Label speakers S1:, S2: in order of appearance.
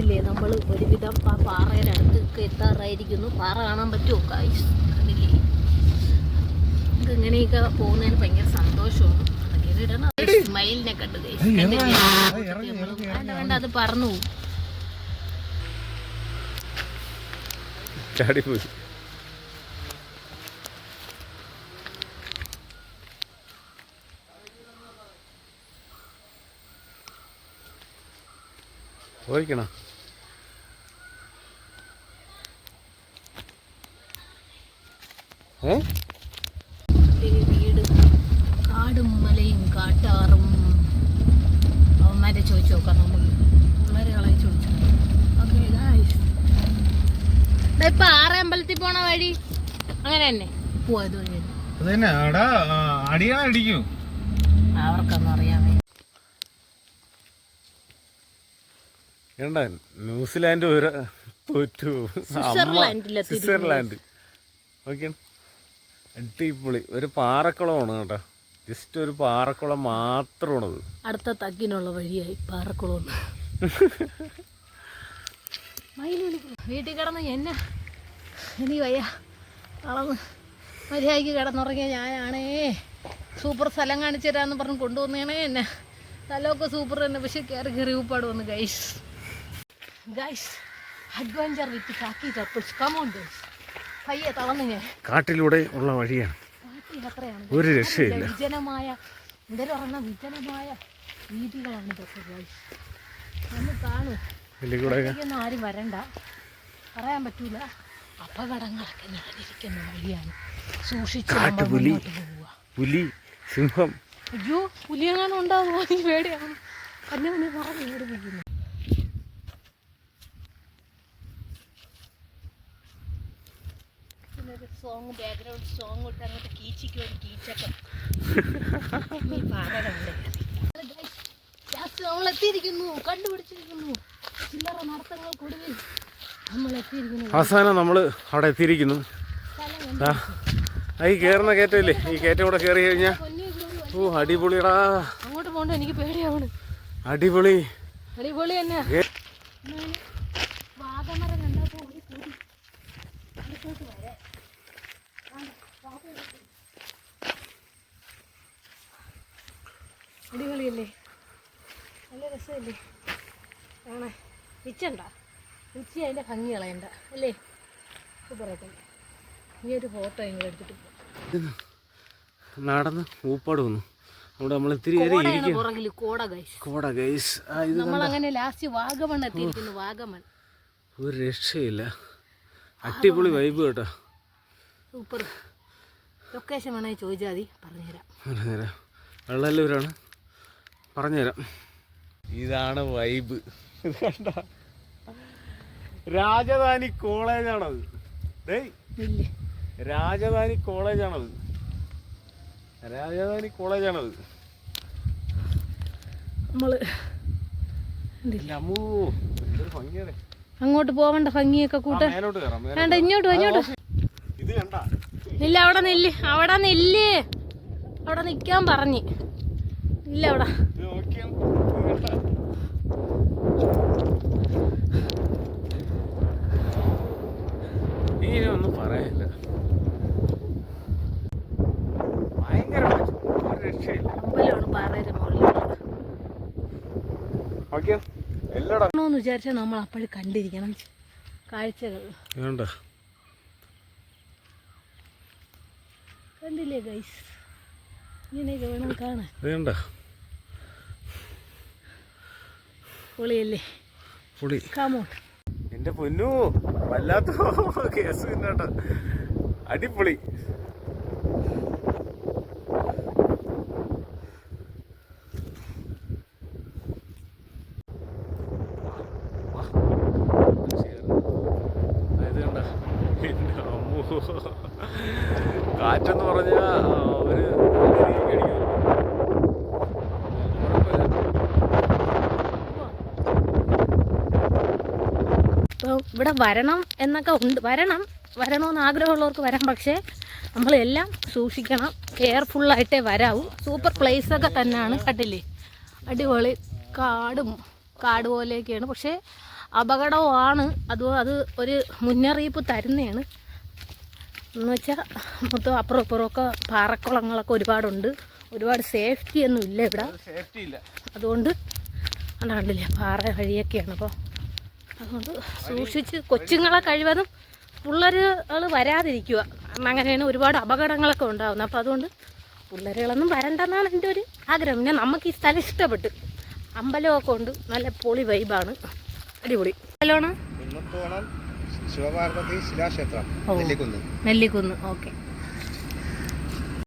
S1: ഇല്ലേ? നമ്മൾ ഒരുവിധം ആ പാറയുടെ അടുത്തൊക്കെ എത്താറായിരിക്കുന്നു. പാറ കാണാൻ പറ്റുമോ കായ്സ് കണ്ടില്ലേ? നമുക്ക് ഇങ്ങനെയൊക്കെ പോകുന്നതിന് ഭയങ്കര സന്തോഷമാണ്. അതൊക്കെ ഇടണം. സ്മൈലിനെ കണ്ടത്? വേണ്ട വേണ്ട അത് പറന്നു പോകും
S2: ചാടിപ്പോയി
S1: വീട് കാടും മലയും കാട്ടാറും. അവന്മാരെ ചോദിച്ചു നോക്കാം നമുക്ക്. പിള്ളേരുകളെ ചോദിച്ചു ഓക്കെ ഇപ്പൊ ആറ് അമ്പലത്തിൽ പോണ വഴി അങ്ങനെ തന്നെ പോയത് വഴി അവർക്കൊന്നും അറിയാമേ.
S2: ന്യൂസിലാൻഡ് ഒരു തോറ്റു സ്വിറ്റ്സർലാൻഡ്. ഓക്കെ അടിപൊളി. ഒരു പാറക്കുളമാണ് കേട്ടോ. ജസ്റ്റ് ഒരു പാറക്കുളം മാത്രമാണത്.
S1: അടുത്ത തക്കിനുള്ള വഴിയായി പാറക്കുളം. വീട്ടിൽ കിടന്ന് എന്നെ എനിക്ക് വയ്യ. കളന്ന് മര്യാദയ്ക്ക് കിടന്നുറങ്ങിയ ഞാനാണേ. സൂപ്പർ സ്ഥലം കാണിച്ചു തരാമെന്ന് പറഞ്ഞ് കൊണ്ടുവന്നേണേ എന്നെ. സ്ഥലമൊക്കെ സൂപ്പർ തന്നെ. പക്ഷെ കയറി കയറി ഉപ്പാട് വന്ന് ഗൈസ് ഗൈസ് അഡ്വഞ്ചർ വിത്ത് കാക്കി കപ്പിൾസ് കമോൺ ഗൈസ്
S2: കാട്ടിലൂടെ ഉള്ള വഴിയാണ്. ഒരു രക്ഷയില്ല.
S1: വിജനമായ എന്തെങ്കിലും പറഞ്ഞ വിജനമായ വീതികളാണ് ഇതൊക്കെ ഗൈസ് ഒന്ന് കാണൂ. ഒന്നും ആരും വരണ്ട. പറയാൻ പറ്റൂല. അപകടങ്ങളൊക്കെ ഞാനിരിക്കുന്ന വഴിയാണ് സൂക്ഷിച്ച് നമ്മൾ
S2: കാട്ടുപുലി. പുലി. സിംഹം.
S1: അയ്യോ പുലിയെങ്ങാനും ഉണ്ടാവുമോ എനിക്ക് പേടിയാണ്. എന്നെ നീ പറഞ്ഞു പേടിപ്പിക്കുന്നു സോങ് ബാക്ക്ഗ്രൗണ്ട് സോങ് ഇട്ട് അങ്ങോട്ട് കീച്ചിക്ക് ഒരു കീച്ചക്കം ഈ പാറകളുണ്ട് ലാസ്റ്റ് നമ്മൾ എത്തിയിരിക്കുന്നു കണ്ടുപിടിച്ചിരിക്കുന്നു. ചില്ലറ നടത്തങ്ങൾക്കൊടുവിൽ നമ്മൾ എത്തിയിരിക്കുന്നു.
S2: അവസാനം നമ്മൾ അവിടെ എത്തിയിരിക്കുന്നു. ഈ കയറുന്ന കയറ്റമില്ലേ? ഈ കയറ്റം കൂടെ കയറി കഴിഞ്ഞാൽ ഓ അടിപൊളിടാ
S1: അങ്ങോട്ട് പോകണ്ട എനിക്ക് പേടിയാവണ്
S2: അടിപൊളി.
S1: അടിപൊളി തന്നെ. വാഗമരം കണ്ടപ്പോ ഒരു കൂടി അടുത്തോട്ട് വരെ അടിപൊളിയല്ലേ? നല്ല രസമല്ലേ? ആണേ. പിച്ചണ്ട ഉച്ചി അതിന്റെ ഭംഗി കളയണ്ട. അല്ലേ? സൂപ്പറായിട്ട് ഈ ഒരു ഫോട്ടോ ഇങ്ങനെ എടുത്തിട്ട്.
S2: നടന്ന് ഊപ്പാട് വന്നു. അവിടെ നമ്മൾ ഇത്തിരി
S1: കോട ഗൈസ്
S2: കോട ഗൈസ്
S1: നമ്മൾ അങ്ങനെ ലാസ്റ്റ് വാഗമൺ എത്തിയിരിക്കുന്നു വാഗമൺ.
S2: ഒരു രക്ഷയില്ല. അടിപൊളി വൈബ് കേട്ടോ.
S1: സൂപ്പർ. ലൊക്കേഷൻ വേണമെങ്കിൽ ചോദിച്ചാൽ മതി. പറഞ്ഞുതരാം.
S2: പറഞ്ഞുതരാം. വെള്ളല്ലൂരാണ്. പറഞ്ഞുതരാം. ഇതാണ് വൈബ് കണ്ട? രാജധാനി കോളേജാണത്. രാജധാനി കോളേജാണത്. രാജധാനി കോളേജാണത്.
S1: അങ്ങോട്ട് പോവണ്ട ഭംഗിയൊക്കെ കൂട്ടാൻ. വേണ്ട ഇങ്ങോട്ട് ഇങ്ങോട്ട്. ഇല്ല അവിടെ നില്ല്. അവിടെ നില്ല്. അവിടെ നിൽക്കാൻ പറഞ്ഞ്. ഇല്ല അവിടെ.
S2: ഒന്നും പറയാനില്ല ഭയങ്കര രക്ഷയില്ല.
S1: പാറയുടെ മുകളിൽ വിചാരിച്ചാൽ നമ്മൾ അപ്പോഴും കണ്ടിരിക്കണം. കാഴ്ചകൾ. കണ്ടില്ലേ ഗൈസ് ഇങ്ങനെയൊക്കെ വേണം കാണാൻ.
S2: വേണ്ട.
S1: പൊളിയല്ലേ?
S2: പൊളി.
S1: കാമോൺ
S2: എന്റെ പൊന്നു വല്ലാത്ത കേസ് കേട്ടോ അടിപൊളി ഇത് കണ്ട എന്റെ അമ്മോ കാറ്റെന്ന് പറഞ്ഞാൽ ഒരു
S1: ഇവിടെ വരണം എന്നൊക്കെ ഉണ്ട്. വരണം വരണമെന്ന് ആഗ്രഹമുള്ളവർക്ക് വരാം. പക്ഷേ നമ്മളെല്ലാം സൂക്ഷിക്കണം. കെയർഫുള്ളായിട്ടേ വരാവൂ. സൂപ്പർ പ്ലേസൊക്കെ തന്നെയാണ്. കണ്ടില്ലേ? അടിപൊളി കാടും കാട് പോലെയൊക്കെയാണ്. പക്ഷേ അപകടവുമാണ്. അത് അത് ഒരു മുന്നറിയിപ്പ് തരുന്നതാണ്. എന്ന് വെച്ചാൽ മൊത്തം അപ്പുറം ഇപ്പുറമൊക്കെ പാറക്കുളങ്ങളൊക്കെ ഒരുപാടുണ്ട്. ഒരുപാട് സേഫ്റ്റി ഒന്നും ഇല്ല ഇവിടെ.
S3: സേഫ്റ്റി ഇല്ല.
S1: അതുകൊണ്ട് അല്ലാണ്ടില്ല പാറ വഴിയൊക്കെയാണ് അപ്പോൾ അതുകൊണ്ട് സൂക്ഷിച്ച് കൊച്ചുങ്ങളെ കഴിവതും പിള്ളേരുകൾ വരാതിരിക്കുക. കാരണം അങ്ങനെയാണ് ഒരുപാട് അപകടങ്ങളൊക്കെ ഉണ്ടാകുന്നത് അപ്പോൾ അതുകൊണ്ട് പിള്ളേരുകളൊന്നും വരണ്ടെന്നാണ് എന്റെ ഒരു ആഗ്രഹം. പിന്നെ നമുക്ക് ഈ സ്ഥലം ഇഷ്ടപ്പെട്ടു. അമ്പലമൊക്കെ ഉണ്ട്. നല്ല പൊളി വൈബാണ് അടിപൊളി. സ്ഥലമാണ്
S4: ശിവപാർവതി ശിലാക്ഷേത്രം. നെല്ലിക്കുന്ന്.
S1: നെല്ലിക്കുന്ന്. ഓക്കെ.